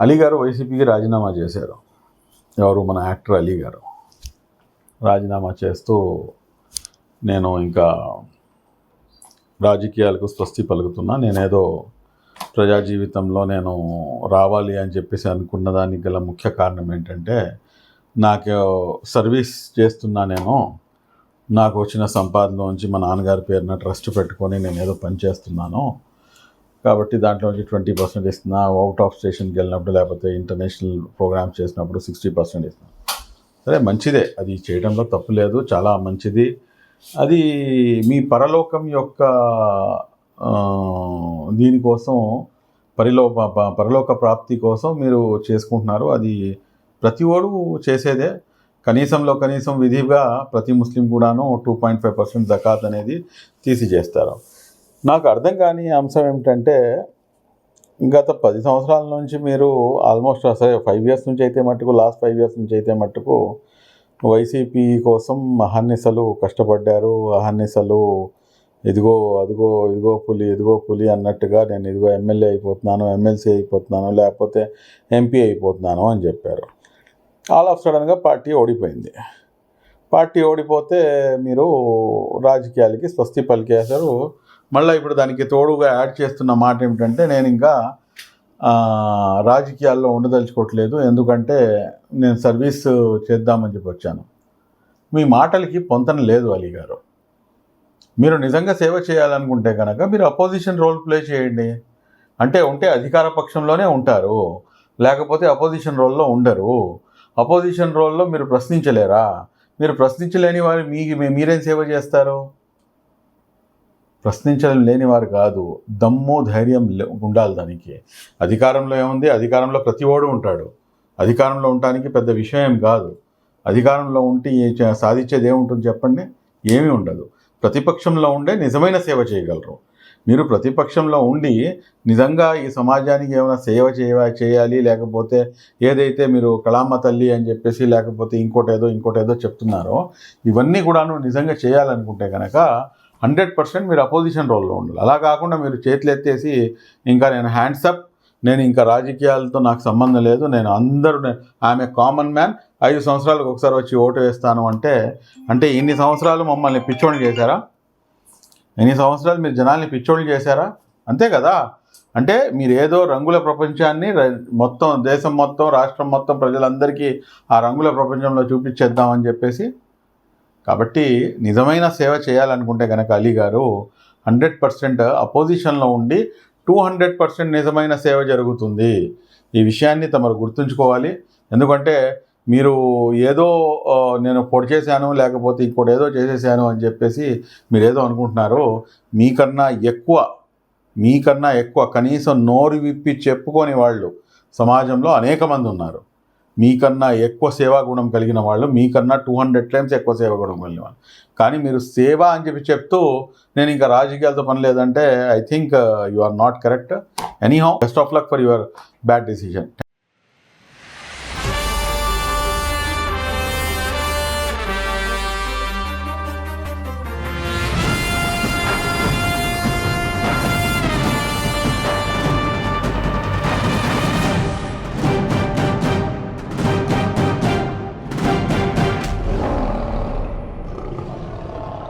అలీ గారు వైసీపీకి రాజీనామా చేశారు. ఎవరు? మన యాక్టర్ అలీ గారు. రాజీనామా చేస్తూ నేను ఇంకా రాజకీయాలకు స్వస్తి పలుకుతున్నా. నేనేదో ప్రజా జీవితంలో నేను రావాలి అని చెప్పేసి అనుకున్న దానికి గల ముఖ్య కారణం ఏంటంటే నాకు సర్వీస్ చేస్తున్నా నేను. నాకు వచ్చిన సంపాదనలోంచి మా నాన్నగారి పేరున ట్రస్ట్ పెట్టుకొని నేను ఏదో పని చేస్తున్నాను. కాబట్టి దాంట్లో నుంచి ట్వంటీ పర్సెంట్ ఇస్తున్నా అవుట్ ఆఫ్ స్టేషన్కి వెళ్ళినప్పుడు లేకపోతే ఇంటర్నేషనల్ ప్రోగ్రామ్స్ చేసినప్పుడు సిక్స్టీ పర్సెంట్ ఇస్తున్నా. సరే మంచిదే. అది చేయడంలో తప్పు లేదు. చాలా మంచిది. అది మీ పరలోకం యొక్క దీనికోసం పరిలో ప- పరలోక ప్రాప్తి కోసం మీరు చేసుకుంటున్నారు. అది ప్రతి ఓడు చేసేదే. కనీసంలో కనీసం విధిగా ప్రతి ముస్లిం కూడాను టూ పాయింట్ ఫైవ్ పర్సెంట్ జకాత్ అనేది తీసి చేస్తారు నాకు అర్థం కాని అంశం ఏమిటంటే గత పది సంవత్సరాల నుంచి మీరు ఆల్మోస్ట్ అసలు ఫైవ్ ఇయర్స్ నుంచి అయితే మట్టుకు లాస్ట్ ఫైవ్ ఇయర్స్ నుంచి అయితే మట్టుకు వైసీపీ కోసం అహర్నిశలు కష్టపడ్డారు. అహర్నిశలు ఇదిగో అదిగో ఇదిగో పులి ఇదిగో పులి అన్నట్టుగా నేను ఇదిగో ఎమ్మెల్యే అయిపోతున్నాను ఎమ్మెల్సీ అయిపోతున్నాను లేకపోతే ఎంపీ అయిపోతున్నాను అని చెప్పారు. ఆల్ ఆఫ్ సడన్గా పార్టీ ఓడిపోయింది. పార్టీ ఓడిపోతే మీరు రాజకీయాలకి స్వస్తి పలికేశారు. మళ్ళీ ఇప్పుడు దానికి తోడుగా యాడ్ చేస్తున్న మాట ఏమిటంటే నేను ఇంకా రాజకీయాల్లో ఉండదలుచుకోవట్లేదు. ఎందుకంటే నేను సర్వీస్ చేద్దామని చెప్పి వచ్చాను. మీ మాటలకి పొంతన లేదు అలీ గారు. మీరు నిజంగా సేవ చేయాలనుకుంటే కనుక మీరు అపోజిషన్ రోల్ ప్లే చేయండి. అంటే ఉంటే అధికార పక్షంలోనే ఉంటారు. లేకపోతే అపోజిషన్ రోల్లో ఉండరు. అపోజిషన్ రోల్లో మీరు ప్రశ్నించలేరా? మీరు ప్రశ్నించలేని వారు మీ- మీరేం సేవ చేస్తారు? ప్రశ్నించడం లేనివారు కాదు. దమ్ము ధైర్యం ఉండాలి దానికి. అధికారంలో ఏముంది? అధికారంలో ప్రతి ఓడు ఉంటాడు. అధికారంలో ఉండటానికి పెద్ద విషయం ఏం కాదు. అధికారంలో ఉంటే సాధించేది ఏముంటుంది చెప్పండి? ఏమీ ఉండదు. ప్రతిపక్షంలో ఉండే నిజమైన సేవ చేయగలరు. మీరు ప్రతిపక్షంలో ఉండి నిజంగా ఈ సమాజానికి ఏమైనా సేవ చేయ చేయాలి లేకపోతే ఏదైతే మీరు కళామ్మ తల్లి అని చెప్పేసి లేకపోతే ఇంకోటేదో ఇంకోటేదో చెప్తున్నారో ఇవన్నీ కూడాను నిజంగా చేయాలనుకుంటే కనుక హండ్రెడ్ పర్సెంట్ మీరు అపోజిషన్ రోల్లో ఉండాలి. అలా కాకుండా మీరు చేతులు ఎత్తేసి ఇంకా నేను హ్యాండ్స్ అప్ నేను ఇంకా రాజకీయాలతో నాకు సంబంధం లేదు నేను అందరూ ఆమె కామన్ మ్యాన్ ఐదు సంవత్సరాలకు ఒకసారి వచ్చి ఓటు వేస్తాను అంటే అంటే ఇన్ని సంవత్సరాలు మమ్మల్ని పిచ్చోళ్ళు చేశారా? ఎన్ని సంవత్సరాలు మీరు జనాల్ని పిచ్చోళ్ళు చేశారా? అంతే కదా? అంటే మీరు ఏదో రంగుల ప్రపంచాన్ని మొత్తం దేశం మొత్తం రాష్ట్రం మొత్తం ప్రజలందరికీ ఆ రంగుల ప్రపంచంలో చూపించేద్దామని చెప్పేసి కాబట్టి నిజమైన సేవ చేయాలనుకుంటే కనుక అలీ గారు హండ్రెడ్ పర్సెంట్ అపోజిషన్లో ఉండి టూ హండ్రెడ్ పర్సెంట్ నిజమైన సేవ జరుగుతుంది. ఈ విషయాన్ని తమరు గుర్తుంచుకోవాలి. ఎందుకంటే మీరు ఏదో నేను పొడి చేశాను లేకపోతే ఇంకోటి ఏదో చేసేసాను అని చెప్పేసి మీరు ఏదో అనుకుంటున్నారు మీకన్నా ఎక్కువ మీకన్నా ఎక్కువ కనీసం నోరు విప్పి చెప్పుకొని వాళ్ళు సమాజంలో అనేక మంది ఉన్నారు. మీకన్నా ఎక్కువ సేవా గుణం కలిగిన వాళ్ళు మీకన్నా టూ హండ్రెడ్ టైమ్స్ ఎక్కువ సేవా గుణం కలిగిన వాళ్ళు. కానీ మీరు సేవ అని చెప్పి చెప్తూ నేను ఇంకా రాజకీయాలతో పని లేదంటే I think you are not correct anyhow best of luck for your bad decision